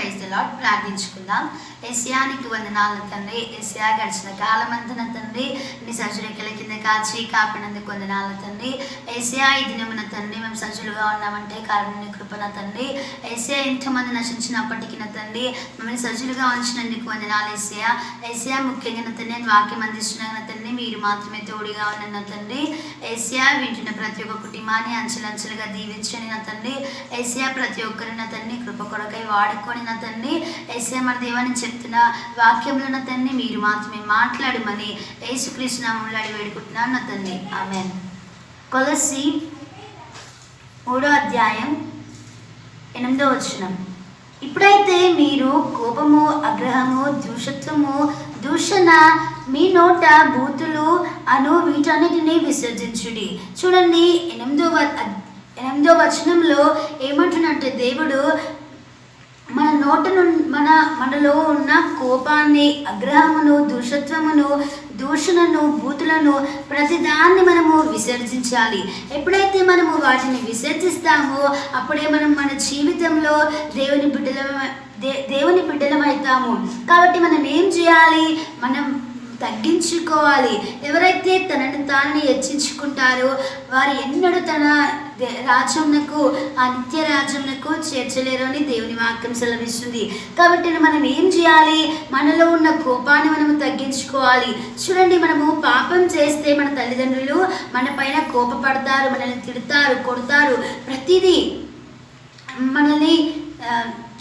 Praise lord ప్రార్థించుకుందాం. ఎస్యానికి వందనాలను తండ్రి. ఎస్యా గడిచిన కాలమందున తండ్రి. మీ సజురెక్కల కింద కాచి కాపినందుకు వందనాలను తండ్రి. ఏసియా ఈ దినమున తండ్రి మేము సజులుగా ఉన్నామంటే కారణం కృపణ తండ్రి. ఏసియా ఎంతమంది నశించినప్పటికీ తండ్రి మమ్మల్ని సజులుగా ఉంచినందుకు వందనాలు ఏసియా. ఏసియా ముఖ్యంగా తండ్రి వాక్యం అందిస్తున్న తండ్రి మీరు మాత్రమే తోడుగా ఉన్న తండ్రి. ఏసియా వింటున్న ప్రతి ఒక్క కుటుంబాన్ని అంచెలంచెలుగా దీవించని నా తండ్రి. ఏసియా ప్రతి ఒక్కరిని తండ్రి కృప కొరకై వాడుకొని నా తండ్రి. తండ్రి ఏసే మన దేవాన్ని చెప్తున్న వాక్యంలో నా తండ్రి మీరు మాత్రమే మాట్లాడమని యేసుకృష్ణ నామంలో అడిగి వేడుకుంటున్నాను నా తండ్రి ఆమె కొలసి మూడో అధ్యాయం ఎనిమిదో వచనం. ఇప్పుడైతే మీరు కోపము అగ్రహము దూషత్వము దూషణ మీ నోట బూతులు అను వీటన్నిటిని విసర్జించుడి. చూడండి ఎనిమిదో ఎనిమిదో వచనంలో ఏమంటున్నట్టు దేవుడు మన నోటను మన మనలో ఉన్న కోపాన్ని అగ్రహమును దుషత్వమును దూషణను బూతులను ప్రతిదాన్ని మనము విసర్జించాలి. ఎప్పుడైతే మనము వాటిని విసర్జిస్తామో అప్పుడే మనం మన జీవితంలో దేవుని బిడ్డల దే దేవుని బిడ్డలమవుతాము. కాబట్టి మనం ఏం చేయాలి? మనం తగ్గించుకోవాలి. ఎవరైతే తనని తాను హెచ్చించుకుంటారో వారు ఎన్నడూ తన రాజ్యంకు రాజ్యంనకు ఆ నిత్య రాజ్యంనకు చేర్చలేరు అని దేవుని వాక్యం సెలవిస్తుంది. కాబట్టి మనం ఏం చేయాలి? మనలో ఉన్న కోపాన్ని మనము తగ్గించుకోవాలి. చూడండి మనము పాపం చేస్తే మన తల్లిదండ్రులు మన పైన కోపపడతారు మనల్ని తిడతారు కొడతారు. ప్రతిదీ మనల్ని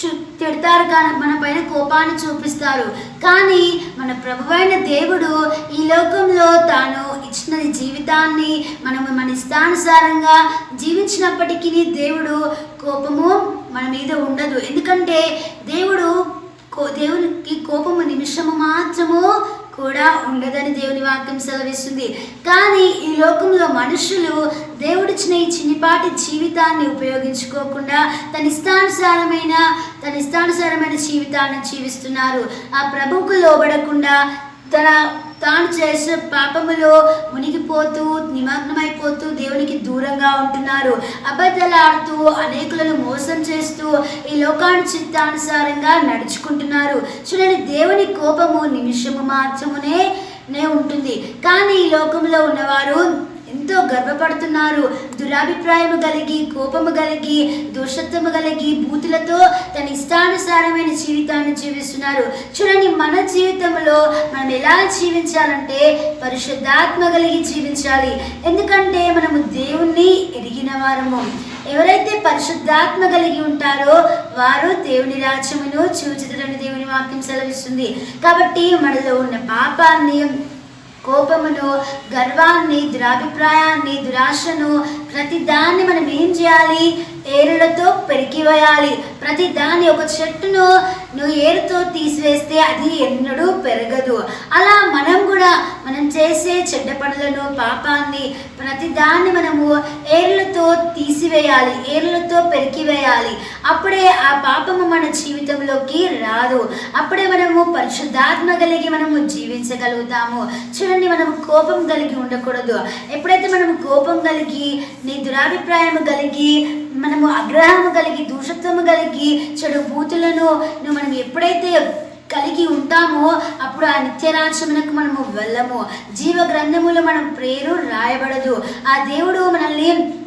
తిడతారు కానీ మన పైన కోపాన్ని చూపిస్తారు. కానీ మన ప్రభువైన దేవుడు ఈ లోకంలో తాను ఇచ్చిన జీవితాన్ని మనము మన ఇష్టానుసారంగా జీవించినప్పటికీ దేవుడు కోపము మన మీద ఉండదు. ఎందుకంటే దేవుడు కో దేవునికి కోపము నిమిషము మాత్రము కూడా ఉండదని దేవుని వాక్యం సెలవిస్తుంది. కానీ ఈ లోకంలో మనుషులు దేవుడిచ్చిన ఈ చిన్నపాటి జీవితాన్ని ఉపయోగించుకోకుండా తన ఇష్టానుసారమైన తన ఇష్టానుసారమైన జీవితాన్ని జీవిస్తున్నారు. ఆ ప్రభువుకు లోబడకుండా తన తాను చేసే పాపములో మునిగిపోతూ నిమగ్నమైపోతూ దేవునికి దూరంగా ఉంటున్నారు. అబద్ధలాడుతూ అనేకులను మోసం చేస్తూ ఈ లోకాన్ని చిత్తానుసారంగా నడుచుకుంటున్నారు. చూడండి దేవుని కోపము నిమిషము మాత్రమునే ఉంటుంది. కానీ ఈ లోకంలో ఉన్నవారు ఎంతో గర్వపడుతున్నారు. దురాభిప్రాయము కలిగి కోపము కలిగి దుష్టత్వము కలిగి బూతులతో తన ఇష్టానుసారమైన జీవితాన్ని జీవిస్తున్నారు. చూడండి మన జీవితంలో మనం ఎలా జీవించాలంటే పరిశుద్ధాత్మ కలిగి జీవించాలి. ఎందుకంటే మనము దేవుణ్ణి ఎరిగిన వారము. ఎవరైతే పరిశుద్ధాత్మ కలిగి ఉంటారో వారు దేవుని రాజ్యమును చూచుతులని దేవుని వాక్యం సెలవిస్తుంది. కాబట్టి మనలో ఉన్న పాపాన్ని కోపమును గర్వాన్ని దురాభిప్రాయాన్ని దురాశను ప్రతి దాన్ని మనం ఏం చేయాలి? ఏరులతో పెరికివేయాలి ప్రతి దాన్ని ఒక చెట్టును నువ్వు ఏరుతో తీసివేస్తే అది ఎన్నడూ పెరగదు. అలా మనం కూడా మనం చేసే చెడ్డ పనులను పాపాన్ని ప్రతిదాన్ని మనము ఏర్లతో తీసివేయాలి ఏర్లతో పెరికివేయాలి. అప్పుడే ఆ పాపము మన జీవితంలోకి రాదు. అప్పుడే మనము పరిశుద్ధాత్మ కలిగి మనము జీవించగలుగుతాము. చూడండి మనం కోపం కలిగి ఉండకూడదు. ఎప్పుడైతే మనం కోపం కలిగి నీ దురాభిప్రాయం కలిగి మనము అగ్రహము కలిగి దూషత్వము కలిగి చెడు బూతులను నువ్వు మనం ఎప్పుడైతే కలిగి ఉంటామో అప్పుడు ఆ నిత్యరాజ్యమునకు మనము వెళ్ళము. జీవ గ్రంథములో మనం ప్రేరు రాయబడదు. ఆ దేవుడు మనల్ని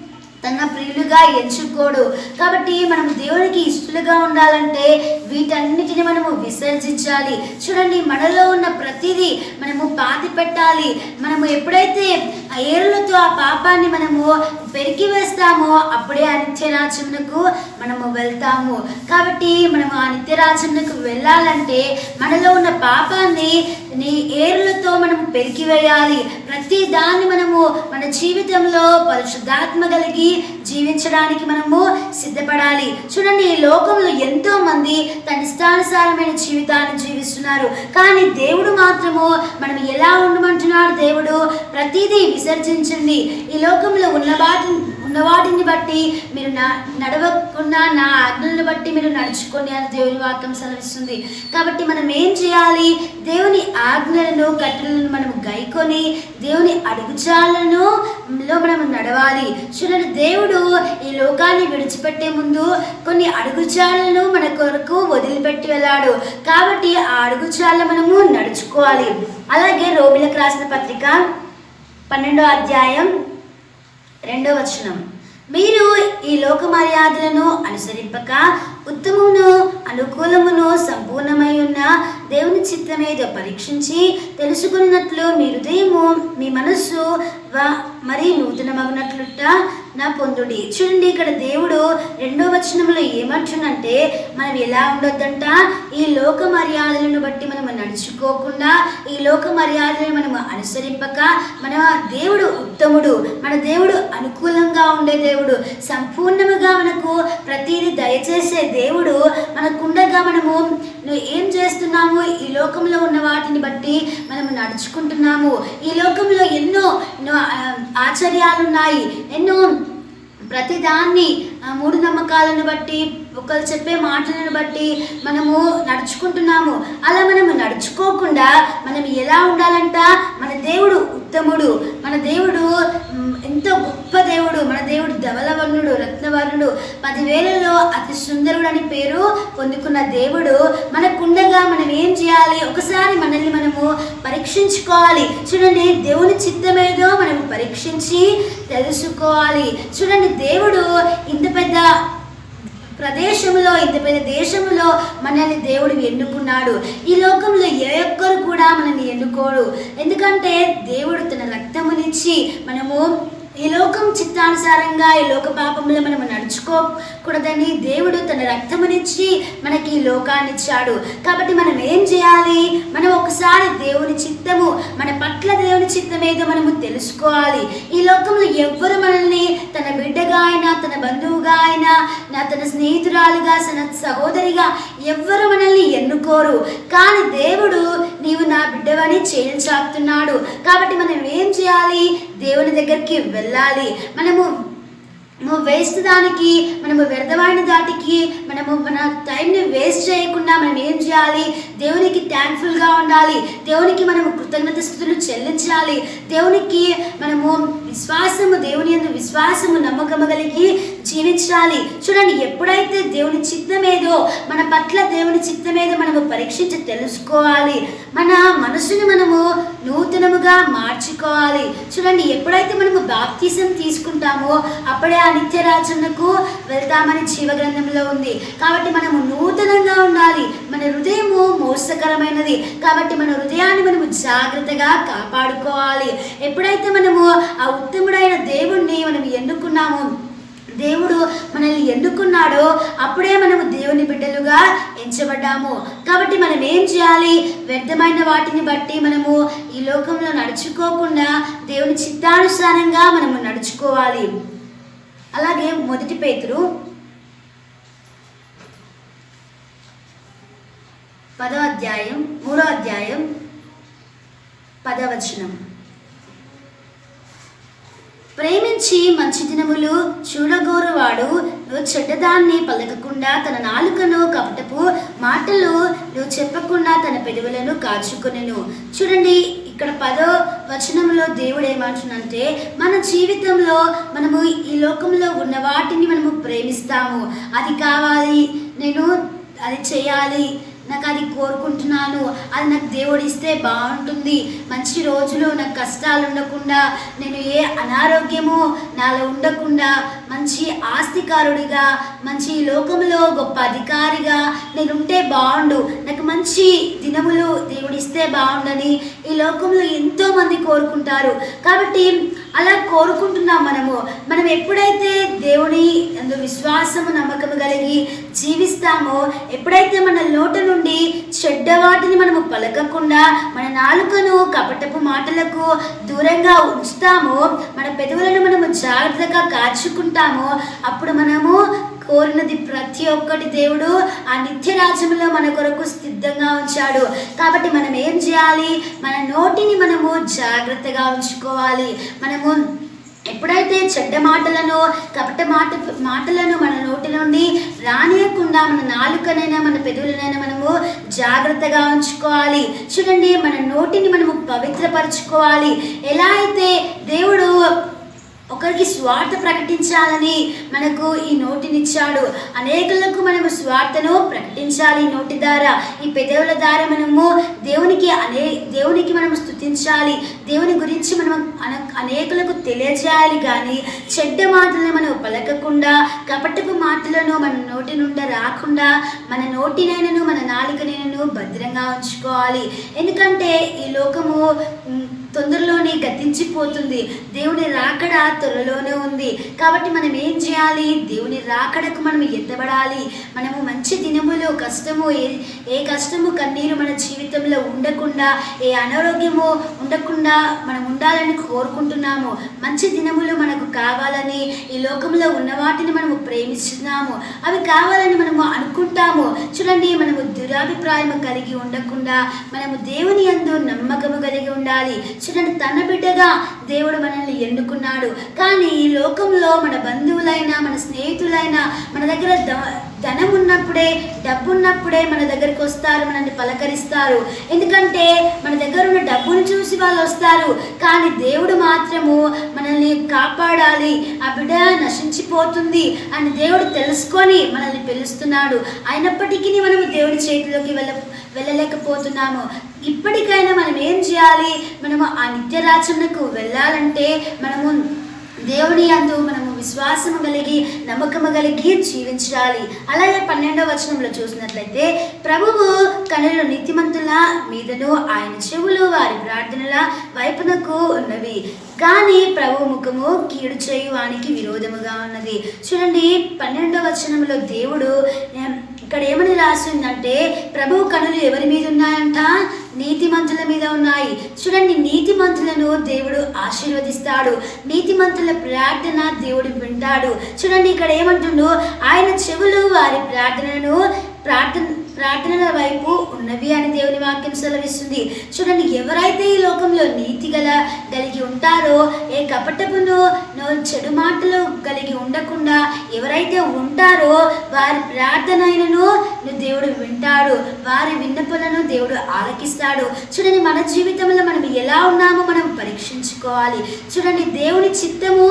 తన ప్రియులుగా ఎంచుకోడు. కాబట్టి మనం దేవునికి ఇష్టలుగా ఉండాలంటే వీటన్నిటిని మనము విసర్జించాలి. చూడండి మనలో ఉన్న ప్రతిదీ మనము పాతి పెట్టాలి. మనము ఎప్పుడైతే ఆ ఏరులతో ఆ పాపాన్ని మనము పెరికి వేస్తామో అప్పుడే ఆ నిత్యరాజ్యమునకు మనము వెళ్తాము. కాబట్టి మనము ఆ నిత్యరాజ్యమునకు వెళ్ళాలంటే మనలో ఉన్న పాపాన్ని నీ ఏరులతో పెరికి పెరికివేయాలి ప్రతి దాన్ని మనము మన జీవితంలో పరిశుద్ధాత్మ కలిగి జీవించడానికి మనము సిద్ధపడాలి. చూడండి ఈ లోకంలో ఎంతో మంది తన ఇష్టానుసారమైన జీవితాన్ని జీవిస్తున్నారు. కానీ దేవుడు మాత్రము మనం ఎలా ఉండమంటున్నాడు దేవుడు? ప్రతిదీ విసర్జించండి. ఈ లోకంలో ఉన్న వాటిని ఉన్నవాటిని బట్టి మీరు నా నడవకుండా నా ఆజ్ఞలను బట్టి మీరు నడుచుకోండి అని దేవుని వాక్యం సెలవిస్తుంది. కాబట్టి మనం ఏం చేయాలి? దేవుని ఆజ్ఞలను కట్టెలను మనం గైకొని దేవుని అడుగుజాలను లో మనం నడవాలి. చూడండి దేవుడు ఈ లోకాన్ని విడిచిపెట్టే ముందు కొన్ని అడుగుచాలను మన కొరకు వదిలిపెట్టి వెళ్ళాడు. కాబట్టి ఆ అడుగుజాలను మనము నడుచుకోవాలి. అలాగే రోగులకు రాసిన పత్రిక పన్నెండో అధ్యాయం రెండో వచనం. మీరు ఈ లోక మర్యాదలను అనుసరింపక ఉత్తమమును అనుకూలమును సంపూర్ణమై ఉన్న దేవుని చిత్తమేదో పరీక్షించి తెలుసుకున్నట్లు మీ హృదయము మీ మనస్సు వ- మరి నూతనమగినట్లుట నా పొందుడి. చూడండి ఇక్కడ దేవుడు రెండో వచనంలో ఏమంటున్నంటే మనం ఎలా ఉండొద్దంట? ఈ లోక మర్యాదలను బట్టి మనం నడుచుకోకుండా ఈ లోక మర్యాదలను మనం అనుసరింపక మన దేవుడు ఉత్తముడు మన దేవుడు అనుకూలంగా ఉండే దేవుడు సంపూర్ణముగా మనకు ప్రతిదీ దయచేసే దేవుడు మనకుండగా మనము నువ్వు ఏం చేస్తున్నాము ఈ లోకంలో ఉన్న వాటిని బట్టి మనము నడుచుకుంటున్నాము. ఈ లోకంలో ఎన్నో ఆచర్యాలు ఉన్నాయి ఎన్నో ప్రతిదాన్ని ఆ, మూఢనమ్మకాలను బట్టి ఒకరు చెప్పే మాటలను బట్టి మనము నడుచుకుంటున్నాము. అలా మనము నడుచుకోకుండా మనం ఎలా ఉండాలంట? మన దేవుడు ఉత్తముడు. మన దేవుడు ఎంతో గొప్ప దేవుడు. మన దేవుడు ధవలవర్ణుడు రత్నవర్ణుడు. పదివేలలో అతి సుందరుడు అని పేరు పొందుకున్న దేవుడు మనకుండగా మనం ఏం చేయాలి? ఒకసారి మనల్ని మనము పరీక్షించుకోవాలి. చూడండి దేవుని చిత్తమేదో మనం పరీక్షించి తెలుసుకోవాలి. చూడండి దేవుడు ఇంత పెద్ద ప్రదేశంలో ఇంత పెద్ద దేశంలో మనల్ని దేవుడు ఎన్నుకున్నాడు. ఈ లోకంలో ఏ ఒక్కరు కూడా మనల్ని ఎన్నుకోడు. ఎందుకంటే దేవుడు తన గురించి మనము ఈ లోకం చిత్తానుసారంగా ఈ లోక పాపంలో మనం నడుచుకోకూడదని దేవుడు తన రక్తమునిచ్చి మనకి ఈ లోకాన్ని ఇచ్చాడు కాబట్టి మనం ఏం చేయాలి? మనం ఒకసారి దేవుని చిత్తము మన పట్ల దేవుని చిత్తం ఏదో మనము తెలుసుకోవాలి. ఈ లోకంలో ఎవ్వరు మనల్ని తన బిడ్డగా అయినా తన బంధువుగా అయినా నా తన స్నేహితురాలుగా తన సహోదరిగా ఎవ్వరు మనల్ని ఎన్నుకోరు. కానీ దేవుడు నీవు నా బిడ్డవని చేయించాపుతున్నాడు కాబట్టి మనం ఏం చేయాలి? దేవుని దగ్గరికి వెళ్ళాలి. మనము నువ్వు వేస్ట్ దానికి మనము వ్యర్థమైన దాటికి మనము మన టైంని వేస్ట్ చేయకుండా మనం ఏం చేయాలి? దేవునికి థ్యాంక్ఫుల్గా ఉండాలి. దేవునికి మనము కృతజ్ఞత స్థుతులు చెల్లించాలి. దేవునికి మనము విశ్వాసము దేవుని యందు విశ్వాసము నమ్మకము కలిగి జీవించాలి. చూడండి ఎప్పుడైతే దేవుని చిత్తమేదో మన పట్ల దేవుని చిత్తమేదో మనము పరీక్షించి తెలుసుకోవాలి. మన మనసుని మనము నూతనముగా మార్చుకోవాలి. చూడండి ఎప్పుడైతే మనము బాప్తీసం తీసుకుంటామో అప్పుడే ఆ నిత్య రాజ్యమునకు వెళ్తామని జీవగ్రంథంలో ఉంది. కాబట్టి మనము నూతనంగా ఉండాలి. మన హృదయము మోసకరమైనది. కాబట్టి మన హృదయాన్ని మనము జాగ్రత్తగా కాపాడుకోవాలి. ఎప్పుడైతే మనము ఆ ఉత్తముడైన దేవుణ్ణి మనం ఎన్నుకున్నామో దేవుడు మనల్ని ఎన్నుకున్నాడో అప్పుడే మనము దేవుని బిడ్డలుగా ఎంచబడ్డాము. కాబట్టి మనం ఏం చేయాలి? వ్యర్థమైన వాటిని బట్టి మనము ఈ లోకంలో నడుచుకోకుండా దేవుని చిత్తానుసారంగా మనము నడుచుకోవాలి. అలాగే మొదటి పేతురు పదో అధ్యాయం మూడో అధ్యాయం పదవచనం ప్రేమించి మంచి దినములు చూడగోరువాడు. చెడ్డదాన్ని పలకకుండా తన నాలుకను కపటపు మాటలు నువ్వు చెప్పకుండా తన పెదవులను కాచుకునేను. చూడండి ఇక్కడ పదో వచనంలో దేవుడు ఏమంటున్నంటే మన జీవితంలో మనము ఈ లోకంలో ఉన్న వాటిని మనము ప్రేమిస్తాము. అది కావాలి నేను అది చేయాలి నాకు అది కోరుకుంటున్నాను. అది నాకు దేవుడు ఇస్తే బాగుంటుంది. మంచి రోజులు నాకు కష్టాలు ఉండకుండా నేను ఏ అనారోగ్యము నాలో ఉండకుండా మంచి ఆస్తికారుడిగా మంచి లోకంలో గొప్ప అధికారిగా నేను ఉంటే బాగుండు. నాకు మంచి దినములు దేవుడిస్తే బాగుండని ఈ లోకంలో ఎంతో మంది కోరుకుంటారు. కాబట్టి అలా కోరుకుంటున్నాం మనము. మనం ఎప్పుడైతే దేవుని అందు విశ్వాసము నమ్మకము కలిగి జీవిస్తామో ఎప్పుడైతే మన లోట నుండి చెడ్డ వాటిని మనము పలకకుండా మన నాలుకను కపటపు మాటలకు దూరంగా ఉంచుతామో మన పెదవులను మనము జాగ్రత్తగా కాచుకుంటామో అప్పుడు మనము కోరినది ప్రతి ఒక్కటి దేవుడు ఆ నిత్య రాజ్యంలో మన కొరకు సిద్ధంగా ఉంచాడు. కాబట్టి మనం ఏం చేయాలి? మన నోటిని మనము జాగ్రత్తగా ఉంచుకోవాలి. మనము ఎప్పుడైతే చెడ్డ మాటలను కపట మాట మాటలను మన నోటి నుండి రానియకుండా మన నాలుకనైనా మన పెదవులనైనా మనము జాగ్రత్తగా ఉంచుకోవాలి. చూడండి మన నోటిని మనము పవిత్రపరచుకోవాలి. ఎలా అయితే దేవుడు ఒకరికి స్వార్థ ప్రకటించాలని మనకు ఈ నోటినిచ్చాడు. అనేకులకు మనము స్వార్థను ప్రకటించాలి ఈ నోటి ద్వారా. ఈ పెదవుల ద్వారా మనము దేవునికి అనే దేవునికి మనము స్తుతించాలి. దేవుని గురించి మనం అన అనేకులకు తెలియజేయాలి కానీ చెడ్డ మాటలను మనం పలకకుండా కపటపు మాటలను మన నోటి నుండి రాకుండా మన నోటినైనను మన నాలుకనైనను భద్రంగా ఉంచుకోవాలి. ఎందుకంటే ఈ లోకము తొందరలోనే గతించిపోతుంది. దేవుని రాకడ త్వరలోనే ఉంది. కాబట్టి మనం ఏం చేయాలి? దేవుని రాకడకు మనం ఎత్తబడాలి. మనము మంచి దినములు కష్టము ఏ ఏ కష్టము కన్నీరు మన జీవితంలో ఉండకుండా ఏ అనారోగ్యము ఉండకుండా మనం ఉండాలని కోరుకుంటున్నాము. మంచి దినములు మనకు కావాలని ఈ లోకంలో ఉన్న వాటిని మనము ప్రేమిస్తున్నాము. అవి కావాలని మనము అనుకుంటాము. చూడండి మనము దురాభిప్రాయం కలిగి ఉండకుండా మనము దేవుని అందు నమ్మకము కలిగి ఉండాలి. చూడండి తన బిడ్డగా దేవుడు మనల్ని ఎన్నుకున్నాడు. కానీ ఈ లోకంలో మన బంధువులైనా మన స్నేహితులైనా మన దగ్గర ద- ధనం ఉన్నప్పుడే డబ్బు ఉన్నప్పుడే మన దగ్గరికి వస్తారు మనల్ని పలకరిస్తారు. ఎందుకంటే మన దగ్గర ఉన్న డబ్బును చూసి వాళ్ళు వస్తారు. కానీ దేవుడు మాత్రము మనల్ని కాపాడాలి. ఆ బిడ్డ నశించిపోతుంది అని దేవుడు తెలుసుకొని మనల్ని పిలుస్తున్నాడు. అయినప్పటికీ మనము దేవుడి చేతిలోకి వెళ్ళ వెళ్ళలేకపోతున్నాము. ఇప్పటికైనా మనం ఏం చేయాలి? మనము ఆ నిత్య రాజ్యమునకు వెళ్ళాలంటే మనము దేవుని అందు మనము విశ్వాసము కలిగి నమ్మకము కలిగి జీవించాలి. అలాగే పన్నెండవ వచనంలో చూసినట్లయితే ప్రభువు కనులు నీతిమంతుల మీదను ఆయన చెవులు వారి ప్రార్థనల వైపునకు ఉన్నవి. కానీ ప్రభు ముఖము కీడు చేయువానికి విరోధముగా ఉన్నది. చూడండి పన్నెండవ వచనంలో దేవుడు ఇక్కడ ఏమని రాసిందంటే ప్రభు కనులు ఎవరి మీద ఉన్నాయంట? నీతిమంతుల మీద ఉన్నాయి. చూడండి నీతిమంతులను దేవుడు ఆశీర్వదిస్తాడు. నీతిమంతుల ప్రార్థన దేవుడు వింటాడు. చూడండి ఇక్కడ ఏమంటుండో? ఆయన చెవులు వారి ప్రార్థనను ప్రార్థన ప్రార్థనల వైపు ఉన్నవి అని దేవుని వాక్యం సెలవిస్తుంది. చూడండి ఎవరైతే ఈ లోకంలో నీతి గల కలిగి ఉంటారో ఏ కపటపును చెడు మాటలు కలిగి ఉండకుండా ఎవరైతే ఉంటారో వారి ప్రార్థనైనను దేవుడు వింటాడు. వారి విన్నపులను దేవుడు ఆలకిస్తాడు. చూడండి మన జీవితంలో మనం ఎలా ఉన్నామో మనం పరీక్షించుకోవాలి. చూడండి దేవుని చిత్తము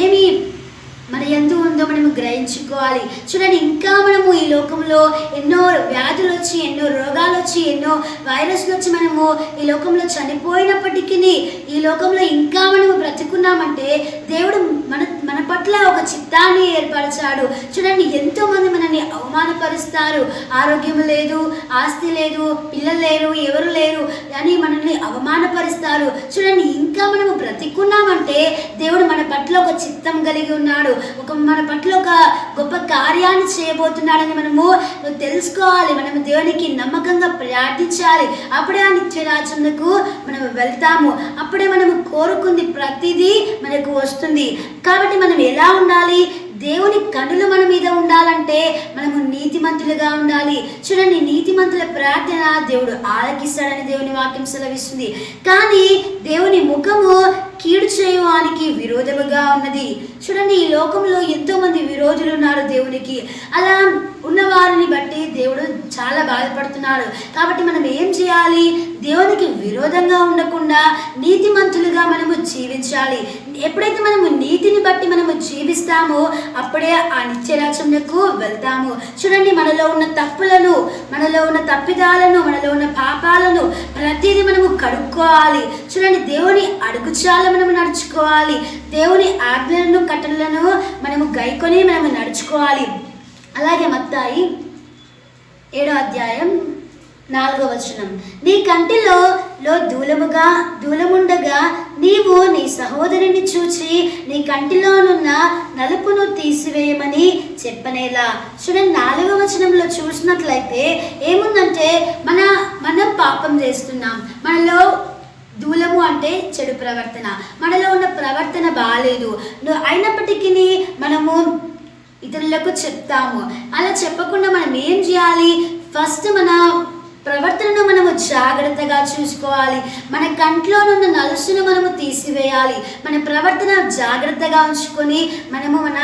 ఏమి మన ఎందు ఉందో మనము గ్రహించుకోవాలి. చూడండి ఇంకా మనము ఈ లోకంలో ఎన్నో వ్యాధులు వచ్చి ఎన్నో రోగాలు వచ్చి ఎన్నో వైరస్లు వచ్చి మనము ఈ లోకంలో చనిపోయినప్పటికీ ఈ లోకంలో ఇంకా మనము బ్రతుకున్నామంటే దేవుడు మన మన పట్ల ఒక చిత్తాన్ని ఏర్పరిచాడు. చూడండి ఎంతో మంది మనల్ని అవమానపరుస్తారు. ఆరోగ్యం లేదు ఆస్తి లేదు పిల్లలు లేరు ఎవరు లేరు అని మనల్ని అవమానపరుస్తారు. చూడండి ఇంకా మనము బ్రతికున్నామంటే దేవుడు మన పట్ల ఒక చిత్తం కలిగి ఉన్నాడు. ఒక మన పట్ల ఒక గొప్ప కార్యాన్ని చేయబోతున్నాడని మనము తెలుసుకోవాలి. మనము దేవునికి నమ్మకంగా ప్రార్థించాలి. అప్పుడే ఆ నిత్య రాజ్యంకు మనం వెళ్తాము. అప్పుడే మనము కోరుకుంది ప్రతిదీ మనకు వస్తుంది. కాబట్టి మనం ఎలా ఉండాలి? దేవుని కనులు మన మీద ఉండాలంటే మనము నీతిమంతులుగా ఉండాలి. చూడండి నీతిమంతుల ప్రార్థన దేవుడు ఆలకిస్తాడని దేవుని వాక్యం సెలవిస్తుంది. కానీ దేవుని ముఖము కీడు చేయవానికి విరోధముగా ఉన్నది. చూడండి ఈ లోకంలో ఎంతోమంది విరోధులు ఉన్నారు దేవునికి. అలా ఉన్న వారిని బట్టి దేవుడు చాలా బాధపడుతున్నాడు కాబట్టి మనం ఏం చేయాలి? దేవునికి విరోధంగా ఉండకుండా నీతిమంతులుగా మనము జీవించాలి. ఎప్పుడైతే మనము నీతిని బట్టి మనము జీవిస్తామో అప్పుడే ఆ నిత్యరాజ్యంకు వెళ్తాము. చూడండి మనలో ఉన్న తప్పులను మనలో ఉన్న తప్పిదాలను మనలో ఉన్న పాపాలను ప్రతిదీ మనము కడుక్కోవాలి చూడండి దేవుని అడుగుచాల మనము నడుచుకోవాలి. దేవుని ఆజ్ఞలను కట్టలను మనము గైకొని మనము నడుచుకోవాలి. అలాగే మత్తాయి ఏడో అధ్యాయం నాలుగో వచనం. నీ కంటిలో లో దూలముగా దూలముండగా నీవు నీ సహోదరుని చూచి నీ కంటిలోనున్న నలుపును తీసివేయమని చెప్పనేలా. చూడండి నాలుగో వచనంలో చూసినట్లయితే ఏముందంటే మన మనం పాపం చేస్తున్నాం. మనలో అంటే చెడు ప్రవర్తన. మనలో ఉన్న ప్రవర్తన బాగాలేదు అయినప్పటికీ మనము ఇతరులకు చెప్తాము. అలా చెప్పకుండా మనం ఏం చేయాలి? ఫస్ట్ మన ప్రవర్తనను మనము జాగ్రత్తగా చూసుకోవాలి. మన కంట్లోనున్న నలుసును మనము తీసివేయాలి. మన ప్రవర్తన జాగ్రత్తగా ఉంచుకొని మనము మన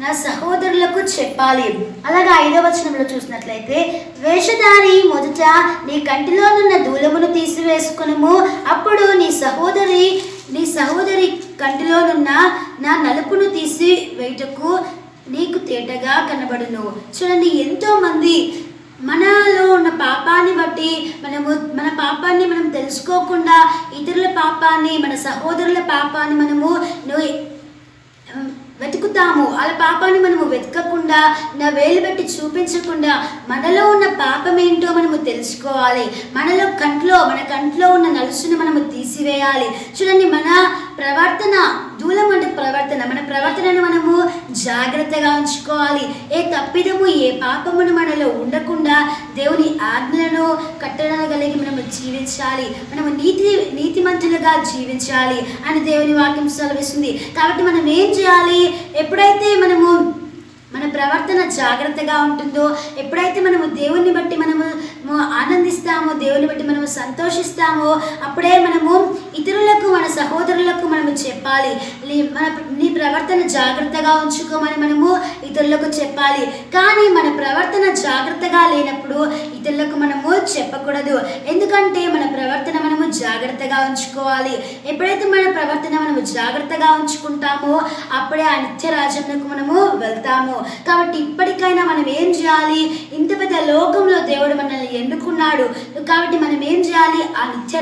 నా సహోదరులకు చెప్పాలి. అలాగే ఐదవ వచనంలో చూసినట్లయితే వేషధారి మొదట నీ కంటిలోనున్న దూలమును తీసివేసుకునము. అప్పుడు నీ సహోదరి నీ సహోదరి కంటిలోనున్న నా నలుపును తీసి వేయుటకు నీకు తేటగా కనబడును. చూడండి ఎంతోమంది మనలో ఉన్న పాపాన్ని బట్టి మనము మన పాపాన్ని మనం తెలుసుకోకుండా ఇతరుల పాపాన్ని మన సహోదరుల పాపాన్ని మనము వెతుకుతాము. వాళ్ళ పాపాన్ని మనము వెతకకుండా నా వేలు పెట్టి చూపించకుండా మనలో ఉన్న పాపం ఏంటో మనము తెలుసుకోవాలి. మనలో కంట్లో మన కంట్లో ఉన్న నలుసును మనము తీసివేయాలి. చూడండి మన ప్రవర్తన దూలం అంటే ప్రవర్తన. మన ప్రవర్తనను మనము జాగ్రత్తగా ఉంచుకోవాలి. ఏ తప్పిదము ఏ పాపమును మనలో ఉండకుండా దేవుని ఆజ్ఞలను కట్టడాలు కలిగి మనము జీవించాలి. మనము నీతి నీతిమంతులుగా జీవించాలి అని దేవుని వాక్యం సెలవిస్తుంది. కాబట్టి మనం ఏం చేయాలి? ఎప్పుడైతే మనము మన ప్రవర్తన జాగ్రత్తగా ఉంటుందో ఎప్పుడైతే మనము దేవుణ్ణి బట్టి మనము మనము ఆనందిస్తాము దేవుని బట్టి మనము సంతోషిస్తామో. అప్పుడే మనము ఇతరులకు మన సహోదరులకు మనము చెప్పాలి. మన నీ ప్రవర్తన జాగ్రత్తగా ఉంచుకోమని మనము ఇతరులకు చెప్పాలి. కానీ మన ప్రవర్తన జాగ్రత్తగా లేనప్పుడు ఇతరులకు మనము చెప్పకూడదు. ఎందుకంటే మన ప్రవర్తన మనము జాగ్రత్తగా ఉంచుకోవాలి. ఎప్పుడైతే మన ప్రవర్తన మనము జాగ్రత్తగా ఉంచుకుంటామో అప్పుడే ఆ నిత్య రాజ్యంలోకి మనము వెళ్తాము. కాబట్టి ఇప్పటికైనా మనం ఏం చేయాలి? ఇంత పెద్ద లోకంలో దేవుడు మనల్ని ఎన్నుకున్నాడు. కాబట్టి మనం ఏం చేయాలి? ఆ నిత్య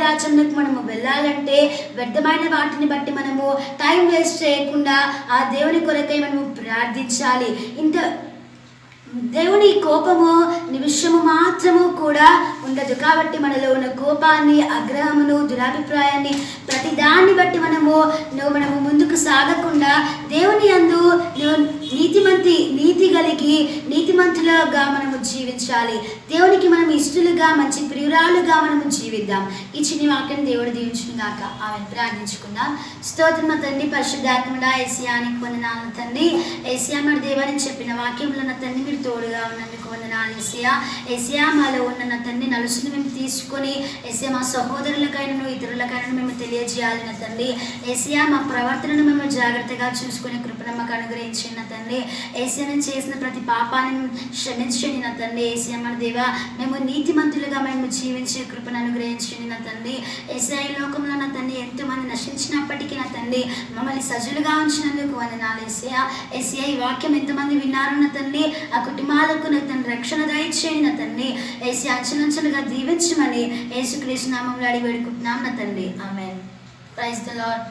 మనము వెళ్ళాలంటే వ్యర్థమైన వాటిని బట్టి మనము టైం వేస్ట్ చేయకుండా ఆ దేవుని కొరకై మనము ప్రార్థించాలి. ఇంత దేవుని కోపము నిమిషము మాత్రము కూడా ఉండదు. కాబట్టి మనలో ఉన్న కోపాన్ని అగ్రహమును దురాభిప్రాయాన్ని ప్రతి దాన్ని బట్టి మనము నువ్వు మనము ముందుకు సాగకుండా దేవుని అందు నువ్వు నీతిమంతి నీతి కలిగి నీతిమంతులుగా మనము జీవించాలి. దేవునికి మనం ఇష్టలుగా మంచి ప్రియురాలుగా మనము జీవిద్దాం. ఈ చిన్న వాక్యం దేవుడు దీవించును ఆమె ప్రార్థించుకుందాం. స్తోత్రం తండ్రి పరిశుద్ధాత్మడా ఏసియానికి వందనాలు తండ్రి. ఏసియా మరి దేవని చెప్పిన వాక్యంలో నా తండ్రి మీరు తోడుగా ఉన్నందుకు వందనాలు ఏసియా. ఏసియా మాలో ఉన్న నా తండ్రి నలుసును మేము తీసుకొని ఏసియా మా సహోదరులకైనా ఇతరులకైనా మేము తెలియజేయాలి నా తండ్రి. ఏసియా మా ప్రవర్తనను మేము జాగ్రత్తగా చూసుకునే కృపను మాకు అనుగ్రహించిన తండ్రి. ఏసీ మేము చేసిన ప్రతి పాపాన్ని క్షమించండి నా తండ్రి. ఏసీ మన దేవా మేము నీతిమంతులుగా మేము జీవించే కృపను అనుగ్రహించండి నా తండ్రి. ఏసియా లోకంలో నా తండ్రి ఎంతోమంది నశించినప్పటికీ నా తండ్రి మమ్మల్ని సజలుగా ఉంచినందుకు వందనాలు ఏసియా. ఏసియా వాక్యం ఎంతమంది విన్నారు నా తండ్రి. ఆ కుటుంబాలకు నా తండ్రి రక్షణ దయచేయండి నా తండ్రి. ఏసీ అంచెలంచెలుగా దీవించమని యేసుక్రీస్తు నామంలో అడిగి వేడుకుంటున్నాం నా తండ్రి. ఆమె ప్రైజ్ ద లాడ్